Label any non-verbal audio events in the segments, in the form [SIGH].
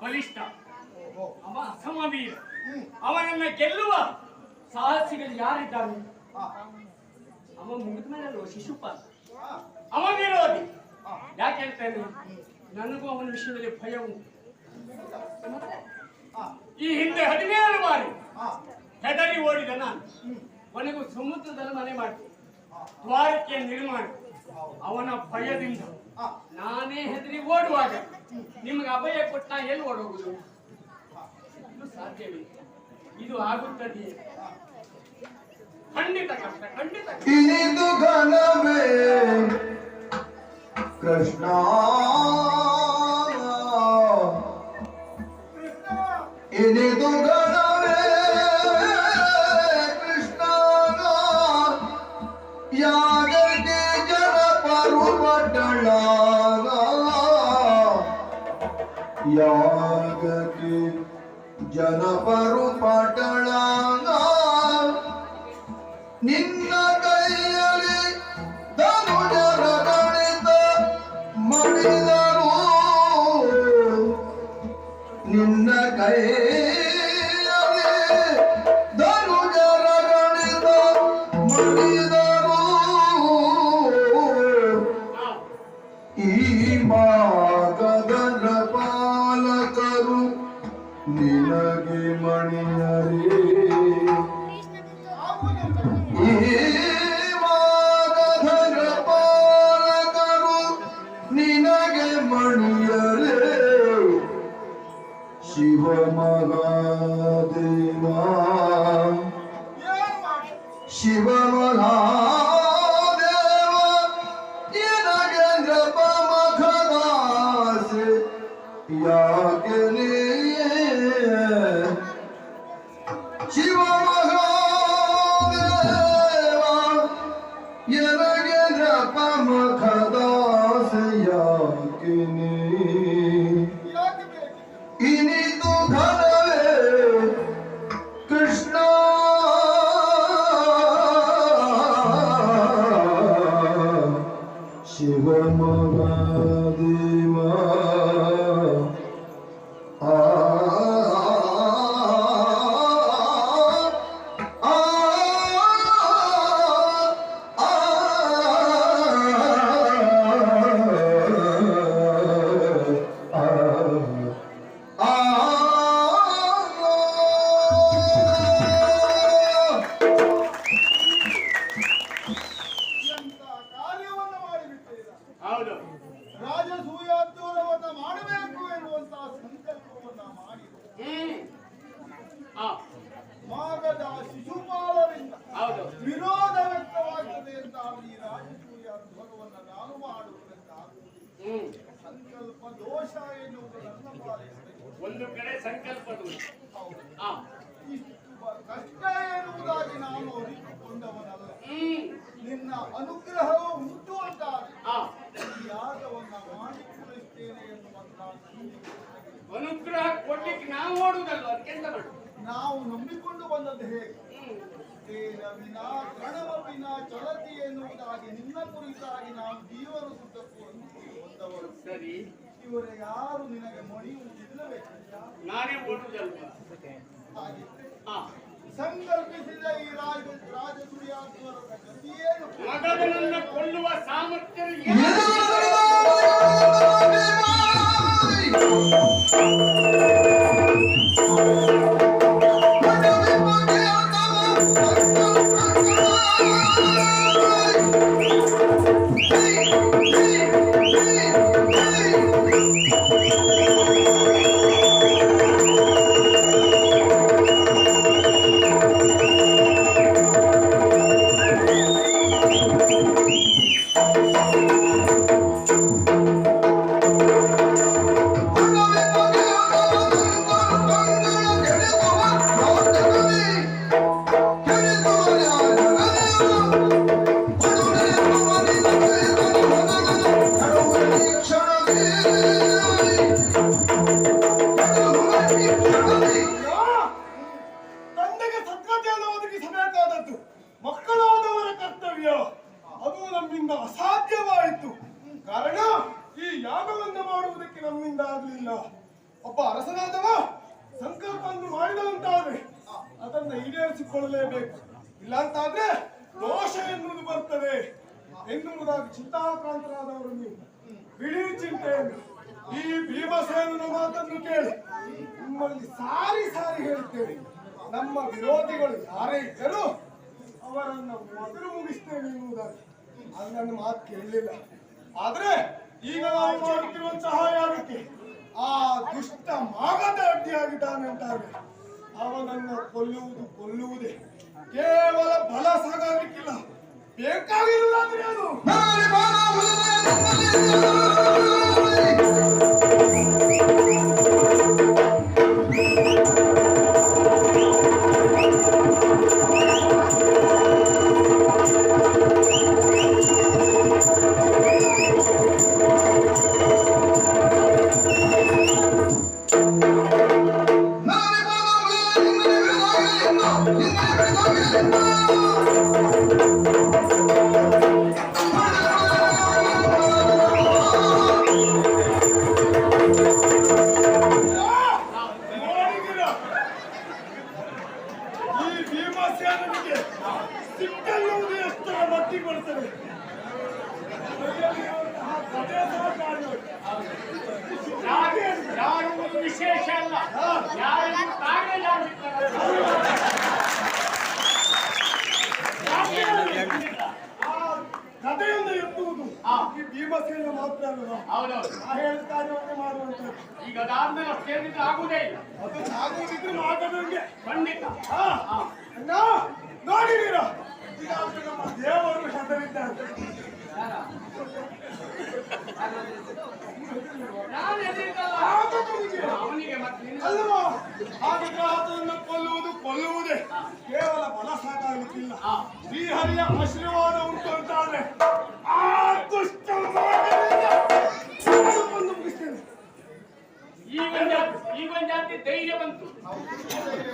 ಬಲಿಷ್ಠ. ಅವ ಅಸಮವೀರ. ಹ್ಮ್. ಅವನನ್ನ ಗೆಲ್ಲುವ ಸಾಹಸಿಗಳು ಯಾರಿದ್ದಾನೆ ಅವ ಮುಗಿದ ಮೇಲೆ ಶಿಶುಪಾಲ? ಹಾ. ಅವ ವಿರೋಧಿ. ಹಾ. ಯಾಕೆ ಹೇಳ್ತೇನೆ ನನಗೂ ಅವನ ವಿಷಯದಲ್ಲಿ ಭಯ ಉಂಟು. ಈ ಹಿಂದೆ ಹದಿನೇಳು ಬಾರಿ ಹೆದರಿ ಓಡಿದ ನಾನು. ಕೊನೆಗೂ ಸಮುದ್ರದಲ್ಲಿ ಮನೆ ಮಾಡ್ತೀನಿ ದ್ವಾರಕ್ಕೆ ನಿರ್ಮಾಣ. ಅವನ ಭಯದಿಂದ ನಾನೇ ಹೆದರಿ ಓಡುವಾಗ [LAUGHS] ನಿಮಗೆ ಅಭಯ ಕೊಟ್ಟ ಎಲ್ಲಿ ಓಡೋಗುದು? ಇದು ಇದು ಆಗುತ್ತದೆಯೇ? ಖಂಡಿತ ಕಷ್ಟ ಖಂಡಿತ ಕೃಷ್ಣ ಜನ ಪರುಪಟಳ ನಿನ್ನ ಶಿವ ಮಹಾದೇವ ಏನ್ ಮಾಡಿ ಒಂದು ಕಡೆ ಸಂಕಲ್ಪ ಬ- ಕಷ್ಟ ಎನ್ನುವುದಾಗಿ ನಾನು ಅರಿತುಕೊಂಡವನಲ್ಲ. ನಿನ್ನ ಅನುಗ್ರಹವು ಉಂಟು ಅಂತ ಯಾಗವನ್ನ ಮಾಡಿಕೊಳ್ಳುತ್ತೇನೆ ಎನ್ನುವಂತ ಅನುಗ್ರಹ ಕೊಡ್ಲಿಕ್ಕೆ ನಾವು ಓಡುವುದಲ್ಲ ಅದಕ್ಕೆಂತ ಮಾಡು ನಾವು ನಂಬಿಕೊಂಡು ಬಂದದ್ದು ಹೇಗೆ? ಕಣವಿನ ವಿನಾ ಚಲತಿ ಎನ್ನುವುದಾಗಿ ನಿನ್ನ ಕುರಿತಾಗಿ ನಾವು ಜೀವನ ಸುತ್ತಕ್ಕೂ ಹೊಂದವರು ಸರಿ. ಇವರ ಯಾರು ನಿನಗೆ ಮಣಿಯುವುದಿಲ್ಲವೇ ನಾನೇ ಓಡುವುದಲ್ವ ಸಂಕಲ್ಪಿಸಿದ ಈ ರಾಜ ಗತಿಯೇನು ಮಗನನ್ನ ಕೊಲ್ಲುವ ಸಾಮರ್ಥ್ಯ ತಂದೆಗೆ ಇಲ್ಲಾಂತಾದ್ರೆ ದೋಷ ಎನ್ನುವುದು ಬರ್ತದೆ ಎನ್ನುವುದಾಗಿ ಚಿಂತಾಕ್ರಾಂತರಾದವರು ನೀವು. ಬಿಳಿ ಚಿಂತೆಯನ್ನು, ಈ ಭೀಮಸೇನನ ಮಾತನ್ನು ಕೇಳಿ ನಿಮ್ಮಲ್ಲಿ ಸಾರಿ ಸಾರಿ ಹೇಳುತ್ತೇವೆ ನಮ್ಮ ವಿರೋಧಿಗಳು ಯಾರೇ ಇದ್ದರೂ ಅವರನ್ನು ಮೊದಲು ಮುಗಿಸ್ತೇವೆ ಎನ್ನುವುದಾಗಿ. ಅದು ನನ್ನ ಮಾತು ಕೇಳಲಿಲ್ಲ. ಆದ್ರೆ ಈಗ ನಾವು ಮಾಡುತ್ತಿರುವಂತಹ ಯಾರಕ್ಕೆ ಆ ದುಷ್ಟ ಮಾಗದ ಅಡ್ಡಿಯಾಗಿದ್ದಾನೆ ಅಂತಾರೆ ಅವನನ್ನು ಕೊಲ್ಲುವುದು ಕೊಲ್ಲುವುದೇ. ಕೇವಲ ಬಲ ಸಾಗಾಗಲಿಕ್ಕಿಲ್ಲ ಬೇಕಾಗಿಲ್ಲ ಅಂದ್ರೆ ಅದು ಭೀಮಸೇನ ಮಾತ್ರ ಅಲ್ವಾ ಆ ಹೇಳಿದ ಕಾರ್ಯವನ್ನೇ ಮಾಡುವಂಥದ್ದು ಈಗ ಅದಾದ್ಮೇಲೆ ಅಷ್ಟು ಹೇಳಿದ್ರೆ ಆಗುದೇ ಇಲ್ಲ ಅದು ಆಗುವುದಿದ್ರೆ ಮಾತಾಡೋಂಗೆ ಖಂಡಿತ ಹಾ ಅಣ್ಣ ನೋಡಿದೀರ ಈಗಾಗಲೇ ನಮ್ಮ ದೇವರು ಹೆದರಿದ್ದಾರೆ ನಾನು. ಅಲ್ವಾ ಹಾಗಿದ್ರೆ ಆತನನ್ನು ಕೊಲ್ಲುವುದು ಕೊಲ್ಲುವುದೇ. ಕೇವಲ ಬಲ ಸಾಕಾಗಲಿಕ್ಕಿಲ್ಲ. ಶ್ರೀಹರಿಯ ಆಶೀರ್ವಾದ ಉಂಟು ಅಂತಾದ್ರೆ. ಆ ದುಷ್ಟ ಮುಗಿಸ್ತೇನೆ. ಈಗ ಒಂದ್ ಜಾತಿ ಧೈರ್ಯ ಬಂತು.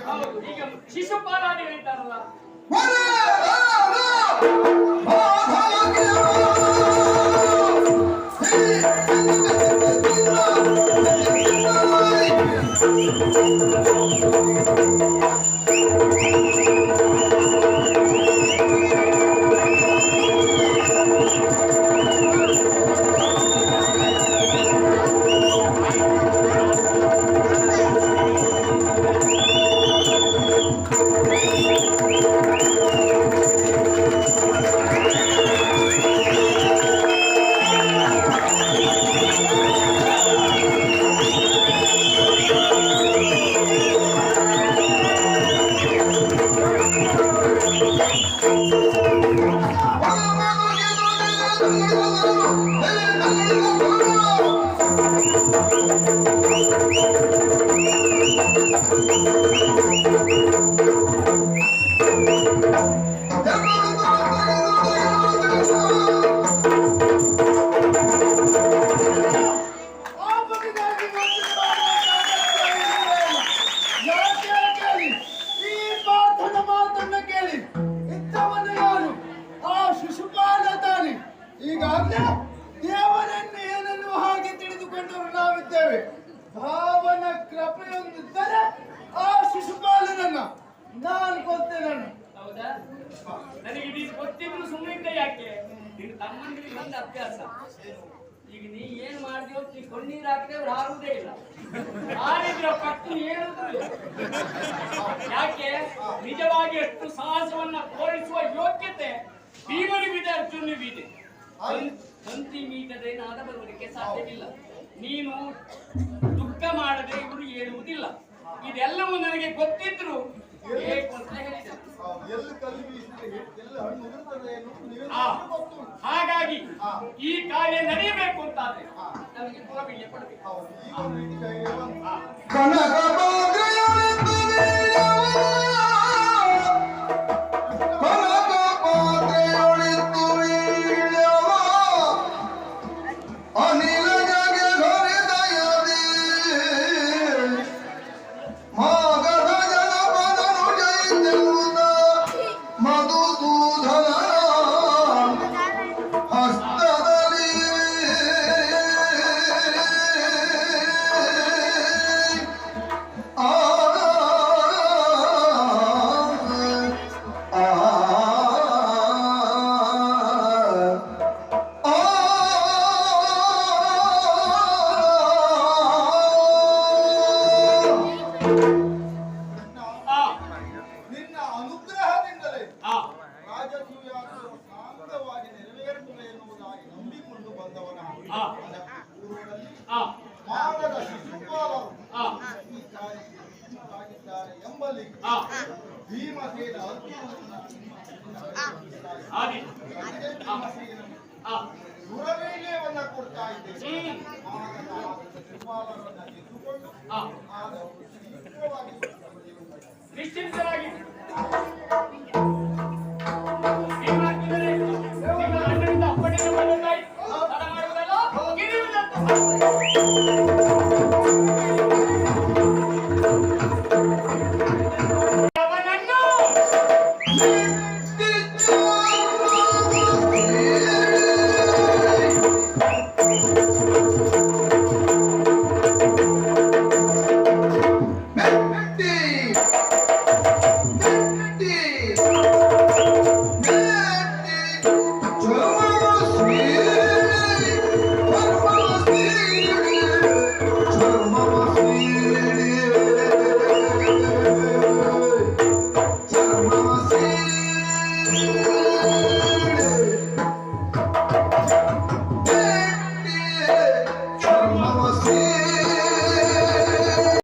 ಹೌದು ಈಗ ಶಿಶುಪಾಲಾದಿ ಹೇಳ್ತಾರಲ್ಲ. ಆ ನನಗೆ ಇದು ಗೊತ್ತಿದ್ರು ಸುಮ್ಮನೆ ಯಾಕೆ? ನಿನ್ನ ತಮ್ಮನಿಗೆ ಒಂದು ಅಭ್ಯಾಸ. ಈಗ ನೀ ಏನ್ ಮಾಡ್ತೀವೋ ನೀ ಕಣ್ಣೀರ್ ಹಾಕಿದ್ರೆ ಅವ್ರು ಇಲ್ಲ. ಹಾರಿದ್ರೆ ಪಟ್ಟು ಹೇಳುವುದೂ ಯಾಕೆ? ನಿಜವಾಗಿ ಎಷ್ಟು ಸಾಹಸವನ್ನ ತೋರಿಸುವ ಯೋಗ್ಯತೆ ಭೀಮನಿಗಿದೆ ಅರ್ಜುನಿಗಿದೆ ತಂತಿ ಮೀಟದೆ ನಾದ ಬರುವುದಕ್ಕೆ ಸಾಧ್ಯವಿಲ್ಲ. ನೀನು ದುಃಖ ಮಾಡದೆ ಇವರು ಹೇಳುವುದಿಲ್ಲ ಇದೆಲ್ಲವೂ ನನಗೆ ಗೊತ್ತಿದ್ರು. ಹೇಳಿದ್ರು ಎಲ್ಲಿ ಹಣ್ಣು ಉದುರ್ತದೆ ಗೊತ್ತು ಹಾಗಾಗಿ ಈ ಕಾರ್ಯ ನಡೆಯಬೇಕು ಅಂತಾದ್ರೆ ನಮಗೆ ಕೊಡಬೇಕು. ಕನಕ ಕಾಣದ ಶಿಶುಪಾಲರು ಈ ಕಾರ್ಯಕ್ಕೆ ಎಂಬಲ್ಲಿ ಭೀಮಸೇನ ದುರವೀರ್ಯವನ್ನ ಕೊಡ್ತಾ ಇದ್ದೇವೆ ಶಿಶುಪಾಲರನ್ನ ನಿಶ್ಚಿಂತರಾಗಿ.